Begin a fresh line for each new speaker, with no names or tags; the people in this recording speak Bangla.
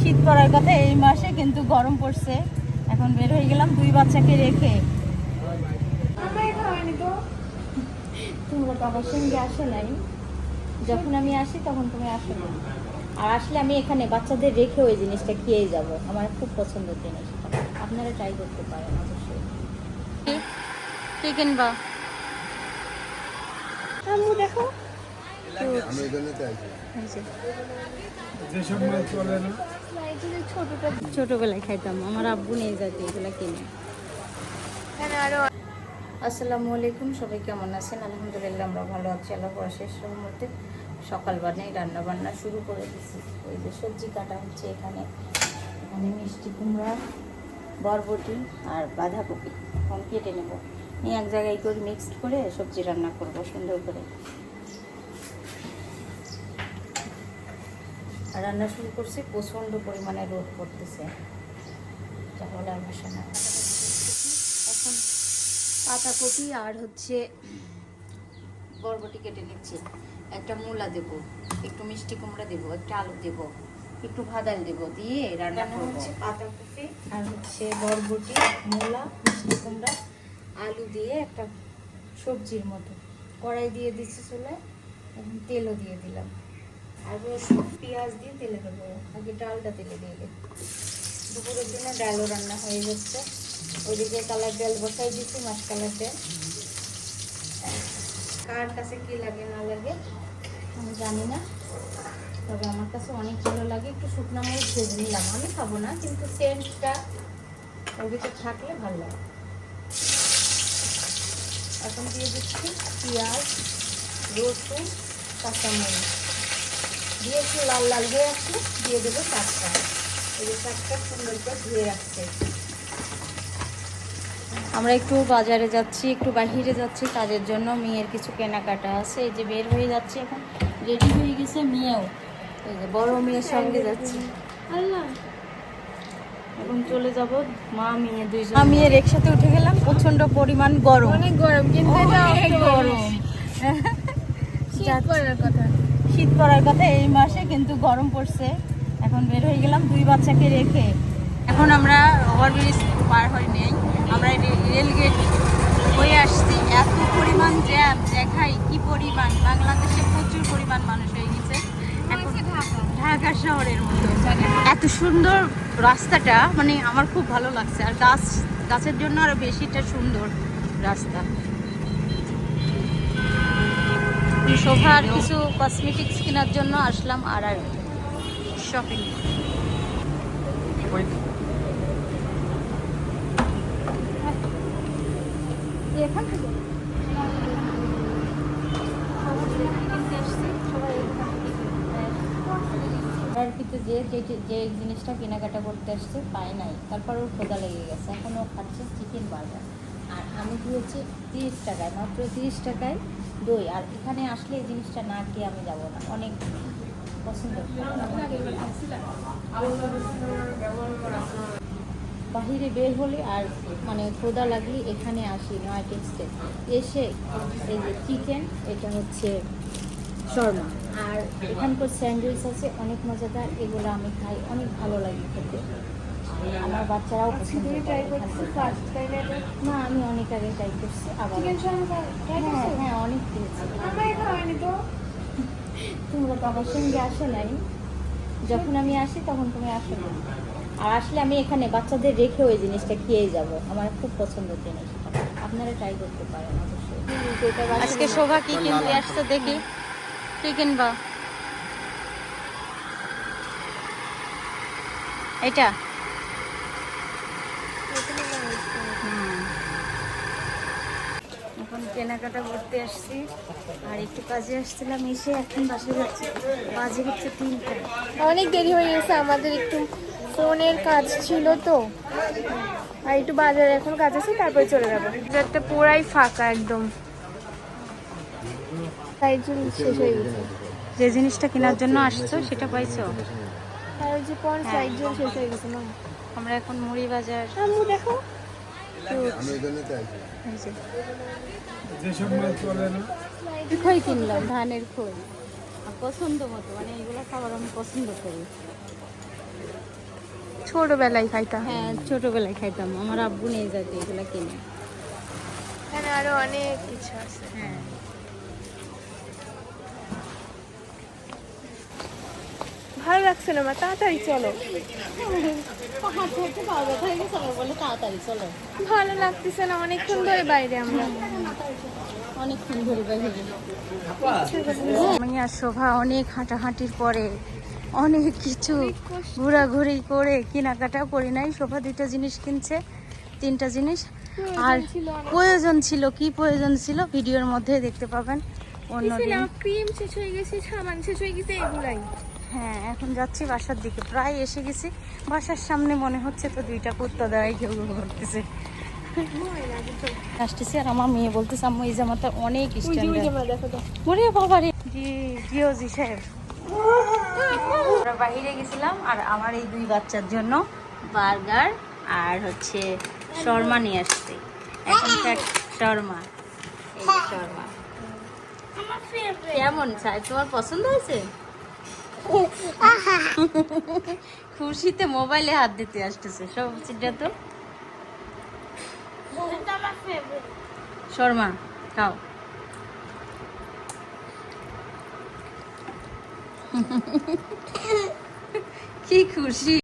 শীত পড়ার কথা। এই মাসে কিন্তু গরম পড়ছে। এখন বের হয়ে গেলাম, দুই বাচ্চাকে রেখে। তোমরা আমার সঙ্গে আসো নাই। যখন আমি আসি তখন তুমি আসো না। আর আসলে আমি এখানে বাচ্চাদের রেখে ওই জিনিসটা খেয়েই যাব। আমার খুব পছন্দের জিনিস। আপনারা ট্রাই করতে পারেন, অবশ্যই। কিনবা?
আম্মু, দেখো।
খাইতাম, আমার আব্বু আসসালামু আলাইকুম, সবাই কেমন আছেন? আলহামদুলিল্লাহ শুরু করে দিছি। ওই যে সবজি কাটা হচ্ছে এখানে। এখানে মিষ্টি কুমড়া, বরবটি আর বাঁধাকপি। এখন কেটে নেব। নিয়ে এক জায়গায় করে মিক্সড করে সবজি রান্না করব, সুন্দর করে। রান্না শুরু করছি প্রচণ্ড পরিমাণে রোদ পড়তেছে। তাহলে আর বসে না। এখন পাতাকপি আর হচ্ছে বরবটি কেটে নিচ্ছি। একটা মূলা দেব একটু মিষ্টি কুমড়া দেব একটা আলু দেব একটু ভাদাল দেব দিয়ে রান্না করব। হচ্ছে পাতাকপি? আর হচ্ছে বরবটি মূলা মিষ্টি কুমড়া আলু দিয়ে একটা সবজির মতো। কড়াই দিয়ে দিচ্ছি চুলায় তেলও দিয়ে দিলাম। আর রসুন পেঁয়াজ দিয়ে তেলে দেবো, আগে ডালটা তেলে দিয়ে দুপুরের জন্য ডালও রান্না হয়ে যাচ্ছে। ওইদিকে কালার ডাল বসাই দিচ্ছি মাছ কালার ডাল কার কাছে কি লাগে, না লাগে, আমি জানি না। তবে আমার কাছে অনেক ভালো লাগে। একটু শুকনো মরিচ ভেজে নিলাম। আমি খাব না, কিন্তু সেন্টটা ওর থাকলে ভালো লাগে এখন দিয়ে দিচ্ছি পেঁয়াজ, রসুন, কাঁচামরিচ। দিয়ে একটু লাল লাল হয়ে আসলে দিয়ে দেবো চারটা এই যে চারটা সুন্দর করে ধুয়ে রাখছে আমরা একটু বাজারে যাচ্ছি একটু বাহিরে যাচ্ছি কাজের জন্য মেয়ের কিছু কেনাকাটা আছে। এই যে বের হয়ে যাচ্ছে এখন রেডি হয়ে গেছে মেয়েও। এই যে বড় মেয়ের সঙ্গে যাচ্ছি। এখন চলে যাব মা মেয়ে দুইজন। আমি এর একসাথে উঠে গেলাম প্রচণ্ড পরিমাণ গরম।
অনেক গরম কিন্তু
গরম।
শীত। পড়ার কথা।
শীত পড়ার কথা এই মাসে কিন্তু গরম পড়ছে। এখন বের হয়ে গেলাম দুই বাচ্চাকে রেখে। এখন আমরা ওভারব্রিজ পার হয়ে নেই। আমরা রেলগেট হয়ে আসছি। এত পরিমাণ জ্যাম দেখাই কি পরিমাণ। বাংলাদেশে প্রচুর পরিমাণ মানুষ হয়ে গেছে। এখন ঢাকা। শহরের মতো এত সুন্দর রাস্তাটা মানে আমার খুব ভালো লাগছে। আর গাছ গাছের জন্য আরও বেশিটা সুন্দর রাস্তা। শোভার কিছু কসমেটিক্স কেনার জন্য আসলাম আর আর শপিং এখান থেকে। আর কিন্তু যে যে যে জিনিসটা কেনাকাটা করতে আসছে পায় নাই। তারপর ওর খোদা লেগে গেছে। এখন ও খাচ্ছে চিকেন বার্গার। আমি দিয়েছি তিরিশ টাকায়, মাত্র তিরিশ টাকায় দই। আর এখানে আসলে এই জিনিসটা না খেয়ে আমি যাব না। অনেক পছন্দ। বাহিরে বের হলে আর মানে খোদা লাগলে এখানে আসি নয় টেক্সটে এসে এই যে চিকেন এটা হচ্ছে শর্মা। আর এখানকার স্যান্ডউইচ আছে, অনেক মজাদার। এগুলো আমি খাই, অনেক ভালো লাগে খেতে। আমার বাচ্চারাও পছন্দ করে
টাইম এটা?
না আমি অনেক আগে ট্রাই করছি আবার হ্যাঁ হ্যাঁ অনেক তোমরা তো আমার সঙ্গে আসো নাই। যখন আমি আসি তখন তুমি আসো না। আর আসলে আমি এখানে বাচ্চাদের রেখে ওই জিনিসটা খেয়েই যাব। আমার খুব পছন্দের জিনিস। আপনারা ট্রাই করতে পারেন অবশ্যই। আজকে শোভা কি কিনতে আসছে দেখি। কি কিনবা? এটা। এখন কেনাকাটা করতে আসছি। আর একটু কাজে আসছিলাম এসে এখন বাসে যাচ্ছি। বাজে হচ্ছে তিনটা।
অনেক দেরি হয়ে গেছে আমাদের একটু ফোনের কাজ ছিল তো। আর একটু বাজারে এখন কাজ আছে তারপরে চলে যাব। বাজারটা পুরাই ফাঁকা একদম। তাই জন্য শেষ হয়ে গেছে।
যে জিনিসটা কেনার জন্য আসছো সেটা পাইছো?
আর ওই যে
হ্যাঁ।
একজন শেষ হয়ে গেছে না?
আমরা এখন মুড়ি বাজার।
আম্মু দেখো।
খই কিনলাম ধানের খই। আর পছন্দ মতো মানে এগুলো খাবার আমি পছন্দ করি।
ছোটবেলায় খাইতাম।
হ্যাঁ ছোটবেলায় খাইতাম। আমার আব্বু নিয়ে যেত এগুলো কিনে।
এখানে আরও অনেক কিছু আছে।
হ্যাঁ।
ভালো লাগছে না মা তাড়াতাড়ি চলো। ভালো লাগতেছে না অনেকক্ষণ ধরে বাইরে আমরা।
অনেকক্ষণ ধরে বাইরে আমি আর শোভা অনেক হাঁটাহাঁটির পরে অনেক কিছু ঘোরাঘুরি করে কেনাকাটা করি নাই। শোভা দুইটা জিনিস কিনছে তিনটা জিনিস। আর প্রয়োজন ছিল কি প্রয়োজন ছিল ভিডিওর মধ্যে দেখতে পাবেন অন্যদিন।
ক্রিম শেষ হয়ে গেছে সাবান শেষ হয়ে গেছে এগুলাই।
হ্যাঁ এখন যাচ্ছি বাসার দিকে। প্রায় এসে গেছি। বাসার সামনে মনে হচ্ছে তো দুইটা কুত্তা দাঁড়াই কেউ করতেছে। আসতেছে আর আমার মেয়ে বলতেছে আম্মু এই জামাটা অনেক ওরে বাবা রে। জি জিও জি সাহেব। আমরা বাইরে গেছিলাম আর আমার এই দুই বাচ্চার জন্য বার্গার আর হচ্ছে শর্মা নিয়ে আসছে। এখনকার শর্মা। এই শর্মা। কেমন চাই তোমার পছন্দ হয়েছে? খুশিতে মোবাইলে হাত দিতে আসতেছে। সব চিটা তো? শর্মা খাও। কি খুশি?